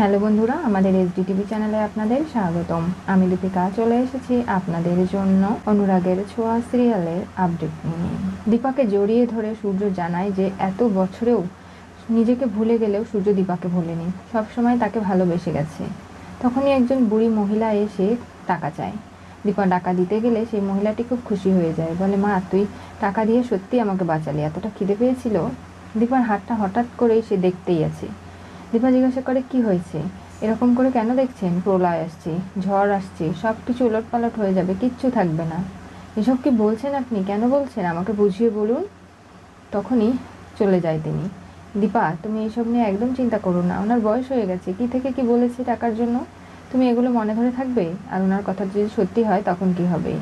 Hello বন্ধুরা, আমাদের SD TV চ্যানেলে আপনাদের স্বাগতম। আমি দীপিকা চলে এসেছি আপনাদের জন্য অনুরাগের ছোঁয়া সিরিয়ালের আপডেট নিয়ে। দীপাকে জড়িয়ে ধরে সূর্য জানায় যে এত বছরেও নিজেকে ভুলে গেলেও সূর্য দীপাকে ভোলেনি। সবসময় তাকে ভালোবেসে গেছে। তখনই একজন বুড়ি মহিলা এসে টাকা চায়। দীপা টাকা দিতে গেলে সেই মহিলাটি খুব খুশি হয়ে যায়। বলে, মা, তুই টাকা দিয়ে সত্যি আমাকে বাঁচালি, এতটা খিদে পেয়েছিল? দীপার হাতটা হঠাৎ করেই সে দেখতেই আছে। দীপা জিজ্ঞাসা করে, কি হয়েছে? এরকম করে কেন দেখছেন? প্রলয় আসছে, ঝড় আসছে সব কিছু উলটপালট হয়ে যাবে, কিচ্ছু থাকবে না। এসব কি বলছেন আপনি? কেন বলছেন? আমাকে বুঝিয়ে বলুন। তখনই চলে যায় তিনি। দীপা, তুমি এইসব নিয়ে একদম চিন্তা করো না। ওনার বয়স হয়ে গেছে। কি থেকে কি বলেছি টাকার জন্য? তুমি এগুলো মনে ধরে থাকবে? আর ওনার কথা যদি সত্যি হয়, তখন কি হবে?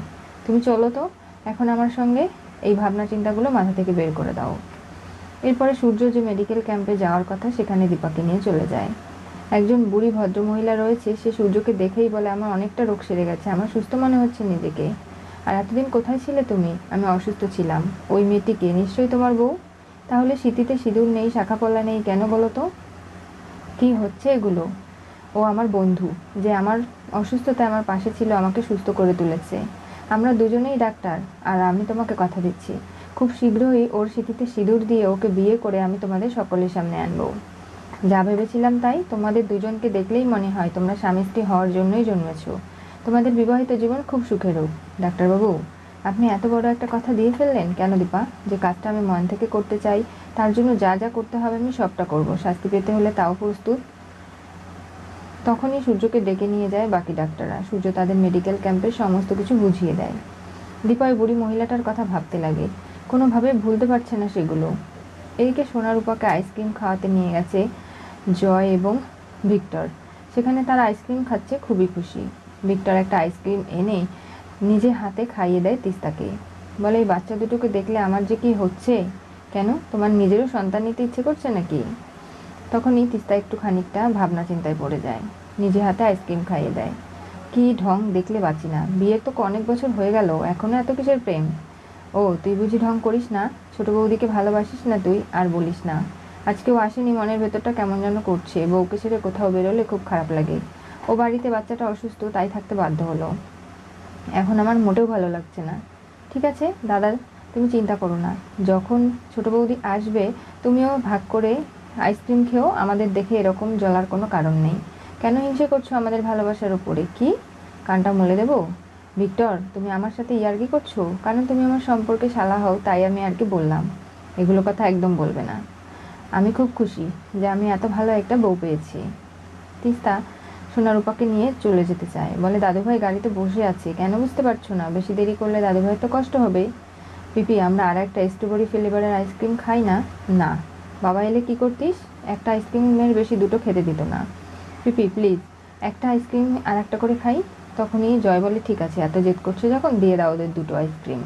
তুমি চলো তো। এখন আমার সঙ্গে এই ভাবনা চিন্তাগুলো মাথা থেকে বের করে দাও। এরপরে সূর্য যে মেডিকেল ক্যাম্পে যাওয়ার কথা, সেখানে দীপাকে নিয়ে চলে যায়। একজন বুড়ি ভদ্রমহিলা রয়েছে, সে সূর্যকে দেখেই বলে, আমার অনেকটা রোগ সেরে গেছে, আমার সুস্থ মনে হচ্ছে নিজেকে। আর এতদিন কোথায় ছিলে তুমি? আমি অসুস্থ ছিলাম। ওই মেয়েটিকে, নিশ্চয়ই তোমার বউ? তাহলে শীতিতে সিঁদুর নেই শাখা পলা নেই, কেন বলো তো? কি হচ্ছে এগুলো? ও আমার বন্ধু, যে আমার অসুস্থতায় আমার পাশে ছিল, আমাকে সুস্থ করে তুলেছে। আমরা দুজনেই ডাক্তার, আর আমি তোমাকে কথা দিচ্ছি। খুব শীঘ্রই ওর স্মৃতিতে সিঁদুর দিয়ে ওকে বিয়ে করে আমি তোমাদের সকলের সামনে আনব। যা ভেবেছিলাম তাই তোমাদের দুজনকে দেখলেই মনে হয় তোমরা স্বামী স্ত্রী হওয়ার জন্যই জন্মেছ। তোমাদের বিবাহিত জীবন খুব সুখের হোক। ডাক্তারবাবু, আপনি এত বড় একটা কথা দিয়ে ফেললেন কেন দীপা? যে কাজটা আমি মন থেকে করতে চাই, তার জন্য যা যা করতে হবে আমি সবটা করব। শাস্তি পেতে হলে তাও প্রস্তুত। তখনই সূর্যকে ডেকে নিয়ে যায় বাকি ডাক্তাররা। সূর্য তাদের মেডিকেল ক্যাম্পের সমস্ত কিছু বুঝিয়ে দেয়। দীপা ওই বুড়ি মহিলাটার কথা ভাবতে লাগে। কোনোভাবে ভুলতে পারছে না সেগুলো। এদিকে সোনার উপাকে আইসক্রিম খাওয়াতে নিয়ে গেছে জয় এবং ভিক্টর। সেখানে তারা আইসক্রিম খাচ্ছে, খুবই খুশি। ভিক্টর একটা আইসক্রিম এনে নিজে হাতে খাইয়ে দেয় তিস্তাকে। বলে, এই বাচ্চা দুটোকে দেখলে আমার যে কি হচ্ছে? কেন? তোমার নিজেরও সন্তান নিতে ইচ্ছে করছে নাকি? তখনই তিস্তা একটু খানিকটা ভাবনা চিন্তায় পড়ে যায়। নিজে হাতে আইসক্রিম খাইয়ে দেয়। কি ঢং দেখলে বাঁচি না। বিয়ের তো অনেক বছর হয়ে গেল। এখনও এত কিসের প্রেম? ও, তুই বুঝি ঢং করিস না? ছোট বৌদিকে ভালোবাসিস না তুই? আর বলিস না। আজকেও আসেনি, মনের ভেতরটা কেমন যেন করছে। বউকে ছেড়ে কোথাও বেরোলে খুব খারাপ লাগে। ও বাড়িতে বাচ্চাটা অসুস্থ, তাই থাকতে বাধ্য হলো। এখন আমার মোটেও ভালো লাগছে না। ঠিক আছে, দাদা, তুমি চিন্তা করো না। যখন ছোট বৌদি আসবে, তুমিও ভাগ করে আইসক্রিম খেয়েও আমাদের দেখে এরকম জ্বলার কোনো কারণ নেই। কেন হিংসে করছ আমাদের ভালোবাসার উপরে? কি? কানটা মলে দেবো? ভিক্টর, তুমি আমার সাথে ইয়ার্কি করছ? কারণ তুমি আমার সম্পর্কে শালা হও, তাই আমি আর কি বললাম। এগুলো কথা একদম বলবে না। আমি খুব খুশি যে আমি এত ভালো একটা বউ পেয়েছি। তিস্তা সোনারূপাকে নিয়ে চলে যেতে চায়। বলে, দাদুভাই, গাড়িতে বসে আছে। কেন বুঝতে পারছ না? বেশি দেরি করলে দাদুভাই তো কষ্ট হবে। পিপি, আমরা আর একটা স্ট্রবেরি ফ্লেভারের আইসক্রিম খাই না? না। বাবা এলে কি করতিস? একটা আইসক্রিমের বেশি দুটো খেতে দিত না। পিপি, প্লিজ, একটা আইসক্রিম আর একটা করে খাই। তখনই জয় বলে, ঠিক আছে, এত জেদ করছে যখন, দিয়ে দাও ওদের দুটো আইসক্রিম।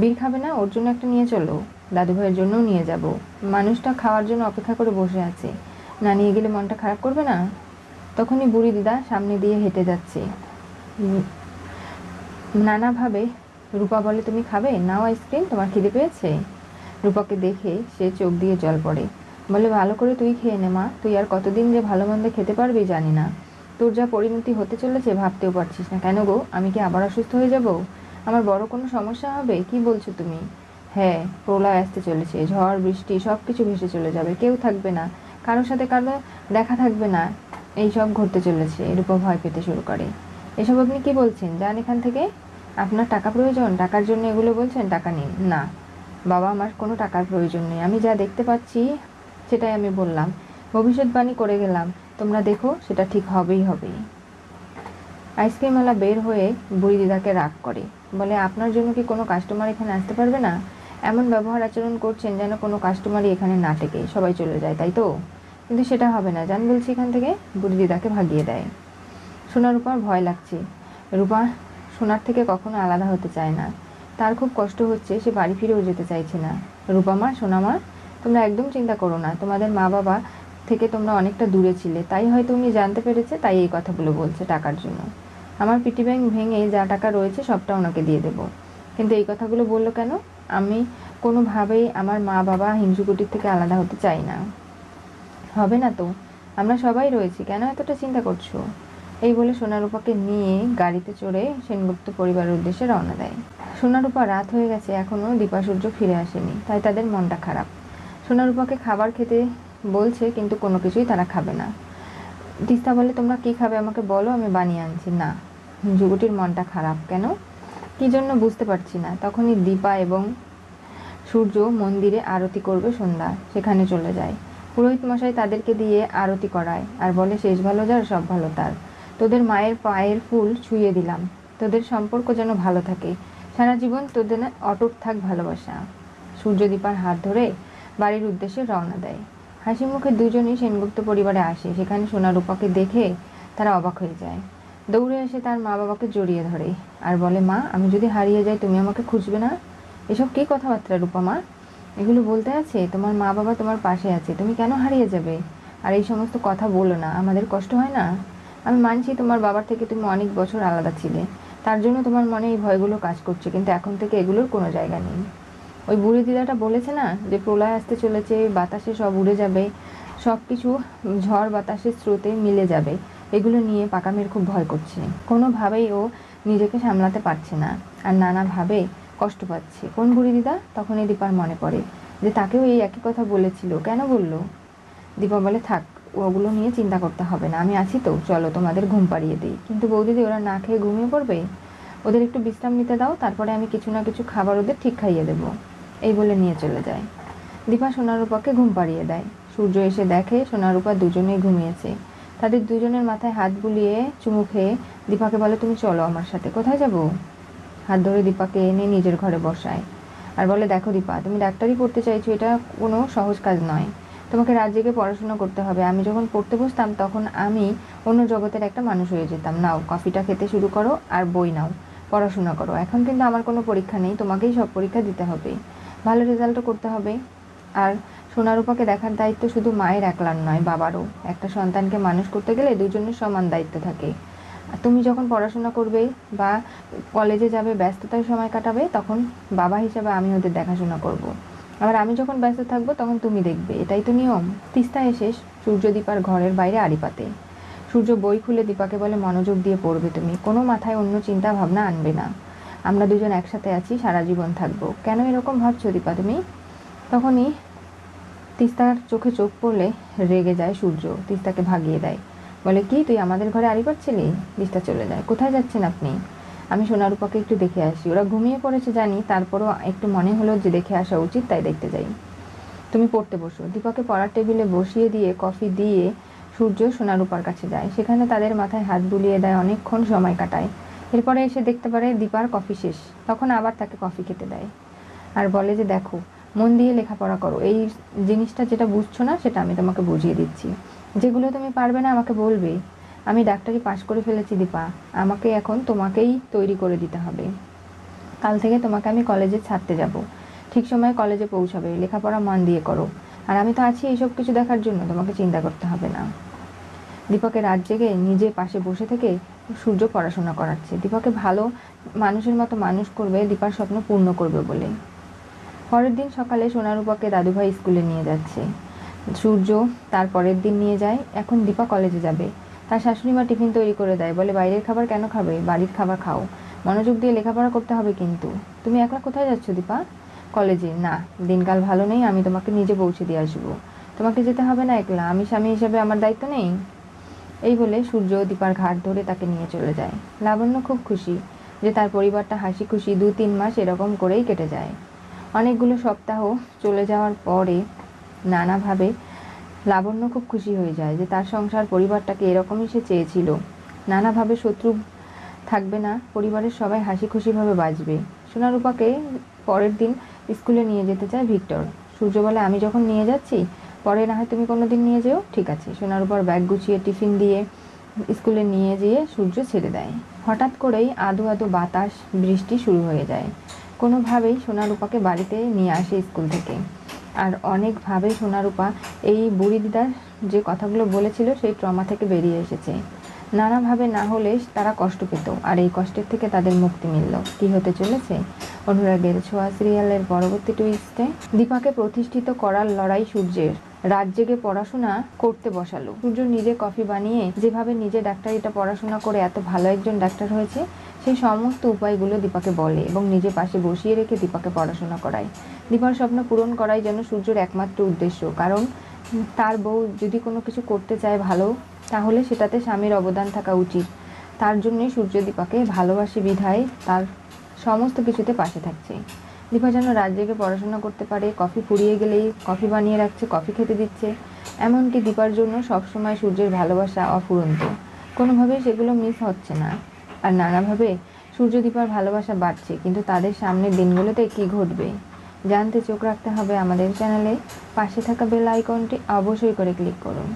বীর খাবে না, ওর জন্য একটা নিয়ে চলো। দাদু ভাইয়ের জন্যও নিয়ে যাব। মানুষটা খাওয়ার জন্য অপেক্ষা করে বসে আছে। না নিয়ে গেলে মনটা খারাপ করবে না? তখনই বুড়ি দিদা সামনে দিয়ে হেঁটে যাচ্ছে। নানাভাবে রূপা বলে তুমি খাবে? নাও আইসক্রিম, তোমার খিদে পেয়েছে? রূপাকে দেখে সে চোখ দিয়ে জল পড়ে। বলে, ভালো করে তুই খেয়ে নে মা, তুই আর কতদিন যে ভালো মন্দ খেতে পারবি জানি না। তোর যা পরিণতি হতে চলেছে ভাবতেও পারছিস না। কেন গো? আমি কি আবার অসুস্থ হয়ে যাব? আমার বড় কোনো সমস্যা হবে? কি বলছো তুমি? হ্যাঁ প্রলয় আসতে চলেছে। ঝড়, বৃষ্টি সব কিছু ভেসে চলে যাবে। কেউ থাকবে না। কারোর সাথে কারও দেখা থাকবে না। এই সব ঘটতে চলেছে রূপা ভয় পেতে শুরু করে। এসব আপনি কি বলছেন? যান এখান থেকে। আপনার টাকা প্রয়োজন? টাকার জন্য এগুলো বলছেন? টাকা নিন না। বাবা, আমার কোনো টাকার প্রয়োজন নেই। আমি যা দেখতে পাচ্ছি, সেটাই আমি বললাম। ভবিষ্যৎবাণী করে গেলাম। তোমরা দেখো, সেটা ঠিক হবেই হবে আইসক্রিমওয়ালা বের হয়ে বুড়ি দিদাকে রাগ করে। বলে, আপনার জন্য কি কোনো কাস্টমার এখানে আসতে পারবে না? এমন ব্যবহার আচরণ করছেন যেন কোনো কাস্টমারই এখানে না টেকে, সবাই চলে যায়, তাই তো? কিন্তু সেটা হবে না। জান বলছি এখান থেকে, বুড়ি দিদাকে ভাগিয়ে দেয়। সোনার রূপার ভয় লাগছে। রূপা সোনার থেকে কখনো আলাদা হতে চায় না। তার খুব কষ্ট হচ্ছে, সে বাড়ি ফিরেও যেতে চাইছে না। রূপা মা, সোনা মা, তোমরা একদম চিন্তা করো না। তোমাদের মা বাবা থেকে তোমরা অনেকটা দূরে ছিলে। তাই হয়তো উনি জানতে পেরেছে, তাই এই কথাগুলো বলছে টাকার জন্য। আমার পিটি ব্যাংক ভেঙে যা টাকা রয়েছে সবটা ওনাকে দিয়ে দেবো। কিন্তু এই কথাগুলো বলল কেন? আমি কোনোভাবেই আমার মা বাবা হিংসুকুটির থেকে আলাদা হতে চাই না। হবে না তো? আমরা সবাই রয়েছি, কেন এতটা চিন্তা করছ? এই বলে সোনারূপাকে নিয়ে গাড়িতে চড়ে সেনগুপ্ত পরিবারের উদ্দেশ্যে রওনা দেয়। সোনারূপা রাত হয়ে গেছে এখনও দীপা সূর্য ফিরে আসেনি, তাই তাদের মনটা খারাপ। সোনারূপাকে খাবার খেতে বলছে, কিন্তু কোনো কিছুই তারা খাবে না। তিস্তা বলে, তোমরা কি খাবে আমাকে বলো, আমি বানিয়ে আনছি। না যুবটির মনটা খারাপ। কেন? কি জন্য? বুঝতে পারছি না। তখনই দীপা এবং সূর্য মন্দিরে আরতি করবে সন্ধ্যা, সেখানে চলে যায়। পুরোহিত মশাই তাদেরকে দিয়ে আরতি করায় আর বলে, শেষ ভালো যার, সব ভালো তার। তোদের মায়ের পায়ের ফুল ছুঁয়ে দিলাম। তোদের সম্পর্ক যেন ভালো থাকে। সারা জীবন তোদের অটুট থাক ভালোবাসা। সূর্য দীপার হাত ধরে বাড়ির উদ্দেশ্যে রওনা দেয়। হাসি মুখে দুজনই সেনগুপ্ত পরিবারে আসে। সেখানে সোনা রূপাকে দেখে তারা অবাক হয়ে যায়। দৌড়ে এসে তার মা বাবাকে জড়িয়ে ধরে আর বলে, মা, আমি যদি হারিয়ে যাই, তুমি আমাকে খুঁজবে না? এসব কী কথাবার্তা রূপা মা? এগুলো বলতে আছে? তোমার মা বাবা তোমার পাশে আছে। তুমি কেন হারিয়ে যাবে? আর এই সমস্ত কথা বলো না। আমাদের কষ্ট হয় না? আমি মানছি তোমার বাবার থেকে তুমি অনেক বছর আলাদা ছিলে। তার জন্য তোমার মনে এই ভয়গুলো কাজ করছে, কিন্তু এখন থেকে এগুলোর কোনো জায়গা নেই। ওই বুড়ি দিদাটা বলেছে না যে প্রলয় আসতে চলেছে, বাতাসে সব উড়ে যাবে সব কিছু ঝড় বাতাসের স্রোতে মিলে যাবে। এগুলো নিয়ে পাকামের খুব ভয় করছে। কোনোভাবেই ও নিজেকে সামলাতে পারছে না আর নানাভাবে কষ্ট পাচ্ছে। কোন বুড়ি দিদা? তখনই দীপার মনে পড়ে যে তাকেও এই একই কথা বলেছিল। কেন বলল? দীপা বলে, থাক, ওগুলো নিয়ে চিন্তা করতে হবে না। আমি আছি তো, চলো তোমাদের ঘুম পাড়িয়ে দিই। কিন্তু বৌদিদি ওরা না খেয়ে ঘুমিয়ে পড়বে? ওদের একটু বিশ্রাম নিতে দাও, তারপরে আমি কিছু না কিছু খাবার ওদের ঠিক খাইয়ে দেবো। এই বলে নিয়ে চলে যায়। দীপা সোনারূপাকে ঘুম পাড়িয়ে দেয়। সূর্য এসে দেখে সোনারূপা দুজনেই ঘুমিয়েছে। তাদের দুজনের মাথায় হাত বুলিয়ে চুমু খেয়ে দীপাকে বলে, তুমি চলো আমার সাথে, কোথায় যাব? হাত ধরে দীপাকে এনে নিজের ঘরে বসায়। আর বলে, দেখো দীপা, তুমি ডাক্তারি পড়তে চাইছো, এটা কোনো সহজ কাজ নয়। তোমাকে রাত জেগে পড়াশোনা করতে হবে। আমি যখন পড়তে বসতাম, তখন আমি অন্য জগতের একটা মানুষ হয়ে যেতাম। নাও, কফিটা খেতে শুরু করো আর বই নাও। পড়াশোনা করো। এখন কিন্তু আমার কোনো পরীক্ষা নেই। তোমাকেই সব পরীক্ষা দিতে হবে। ভালো রেজাল্টও করতে হবে। আর সোনারূপাকে দেখার দায়িত্ব শুধু মায়ের একলার নয়, বাবারও। একটা সন্তানকে মানুষ করতে গেলে দুজনের সমান দায়িত্ব থাকে। তুমি যখন পড়াশোনা করবে বা কলেজে যাবে ব্যস্ততায় সময় কাটাবে, তখন বাবা হিসাবে আমি ওদের দেখাশোনা করব। আবার আমি যখন ব্যস্ত থাকব, তখন তুমি দেখবে। এটাই তো নিয়ম। তিস্তা এসে সূর্য দীপার ঘরের বাইরে আড়ি পাতে সূর্য বই খুলে দীপাকে বলে মনোযোগ দিয়ে পড়বে তুমি। কোনো মাথায় অন্য চিন্তা ভাবনা আনবে না। আমরা দুজন একসাথে আছি, সারা জীবন থাকব। কেন এরকম ভাবছ দীপা তুমি? তখনই তিস্তার চোখে চোখ পড়লে রেগে যায় সূর্য, তিস্তাকে ভাগিয়ে দেয়। বলে, কি, তুই আমাদের ঘরে আড়ি করছিলি? তিস্তা চলে যায়, কোথায় যাচ্ছেন আপনি? আমি সোনারূপাকে একটু দেখে আসি। ওরা ঘুমিয়ে পড়েছে জানি, তারপরও একটু মনে হলো যে দেখে আসা উচিত, তাই দেখতে যাই। তুমি পড়তে বসো। দীপাকে পড়ার টেবিলে বসিয়ে দিয়ে কফি দিয়ে সূর্য সোনারূপার কাছে যায়। সেখানে তাদের মাথায় হাত বুলিয়ে দেয়, অনেকক্ষণ সময় কাটায়। এরপরে এসে দেখতে পারে দীপার কফি শেষ। তখন আবার তাকে কফি খেতে দেয়। আর বলে যে, দেখো, মন দিয়ে লেখাপড়া করো। এই জিনিসটা যেটা বুঝছ না, সেটা আমি তোমাকে বুঝিয়ে দিচ্ছি। যেগুলো তুমি পারবে না আমাকে বলবে, আমি ডাক্তারি পাশ করে ফেলেছি দীপা। আমাকে এখন তোমাকেই তৈরি করে দিতে হবে। কাল থেকে তোমাকে আমি কলেজে ছাড়তে যাব। ঠিক সময়ে কলেজে পৌঁছাবে। লেখাপড়া মন দিয়ে করো। আর আমি তো আছি এইসব কিছু দেখার জন্য, তোমাকে চিন্তা করতে হবে না। দীপকের রাত জেগে নিজে পাশে বসে থেকে সূর্য পড়াশোনা করাচ্ছে। দীপাকে ভালো মানুষের মতো মানুষ করবে, দীপার স্বপ্ন পূর্ণ করবে বলে পরের দিন সকালে সোনারূপাকে দাদুভাই স্কুলে নিয়ে যাচ্ছে। সূর্য তার পরের দিন নিয়ে যায়, এখন দীপা কলেজে যাবে। তার শাশুড়ি মা টিফিন তৈরি করে দেয়, বলে, বাইরের খাবার কেন খাবে? বাড়ির খাবার খাও। মনোযোগ দিয়ে লেখাপড়া করতে হবে কিন্তু। তুমি একলা কোথায় যাচ্ছ দীপা? কলেজে, না, দিনকাল ভালো নেই, আমি তোমাকে নিজে পৌঁছে দিয়ে আসব। তোমাকে যেতে হবে না একলা? আমি স্বামী হিসেবে আমার দায়িত্ব নেই? এই বলে সূর্য দীপার ঘাট ধরে তাকে নিয়ে চলে যায়। লাবণ্য খুব খুশি যে তার পরিবারটা হাসি খুশি দু তিন মাস এরকম করেই কেটে যায়। অনেকগুলো সপ্তাহ চলে যাওয়ার পরে নানাভাবে লাবণ্য খুব খুশি হয়ে যায় যে তার সংসার পরিবারটাকে এরকমই সে চেয়েছিল। নানাভাবে শত্রু থাকবে না, পরিবারের সবাই হাসি খুশিভাবে বাঁচবে। সোনারূপাকে পরের দিন স্কুলে নিয়ে যেতে চায় ভিক্টর। সূর্য বলে আমি যখন নিয়ে যাচ্ছি পরে না হয় তুমি কোনো দিন নিয়ে যেও, ঠিক আছে। সোনারূপার ব্যাগ গুছিয়ে টিফিন দিয়ে স্কুলে নিয়ে যেয়ে সূর্য ছেড়ে দেয়। হঠাৎ করেই আদো আদো বাতাস, বৃষ্টি শুরু হয়ে যায়। কোনোভাবেই সোনারূপাকে বাড়িতে নিয়ে আসে স্কুল থেকে। আর অনেকভাবে সোনারূপা এই বুড়ি দিদার যে কথাগুলো বলেছিল সেই ট্রমা থেকে বেরিয়ে এসেছে। নানাভাবে না হলে তারা কষ্ট পেত আর এই কষ্টের থেকে তাদের মুক্তি মিলল। কি হতে চলেছে? অনুরাগের ছোঁয়া সিরিয়ালের পরবর্তী টুইস্টে দীপাকে প্রতিষ্ঠিত করার লড়াই সূর্যের। রাত জেগে পড়াশোনা করতে বসালো। সূর্য নিজে কফি বানিয়ে যেভাবে নিজে ডাক্তারিটা পড়াশোনা করে এত ভালো একজন ডাক্তার হয়েছে সেই সমস্ত উপায়গুলো দীপাকে বলে এবং নিজে পাশে বসিয়ে রেখে দীপাকে পড়াশোনা করায়। দীপার স্বপ্ন পূরণ করাই যেন সূর্যের একমাত্র উদ্দেশ্য। কারণ তার বউ যদি কোনো কিছু করতে চায় ভালো, তাহলে সেটাতে স্বামীর অবদান থাকা উচিত। তার জন্যই সূর্য দীপাকে ভালোবাসে বিধায় তার সমস্ত কিছুতে পাশে থাকছে। দীপা যেন রাত জেগে পড়াশোনা করতে পারে, কফি ফুরিয়ে গেলেই কফি বানিয়ে রাখছে, কফি খেতে দিচ্ছে। এমনকি দীপার জন্য সবসময় সূর্যের ভালোবাসা অফুরন্ত। কোনোভাবেই সেগুলো মিস হচ্ছে না। আর নানাভাবে সূর্য দীপার ভালোবাসা বাড়ছে, কিন্তু তাদের সামনের দিনগুলোতে কি ঘটবে? জানতে চোখ রাখতে হবে আমাদের চ্যানেলে। পাশে থাকা বেল আইকনটি অবশ্যই করে ক্লিক করুন।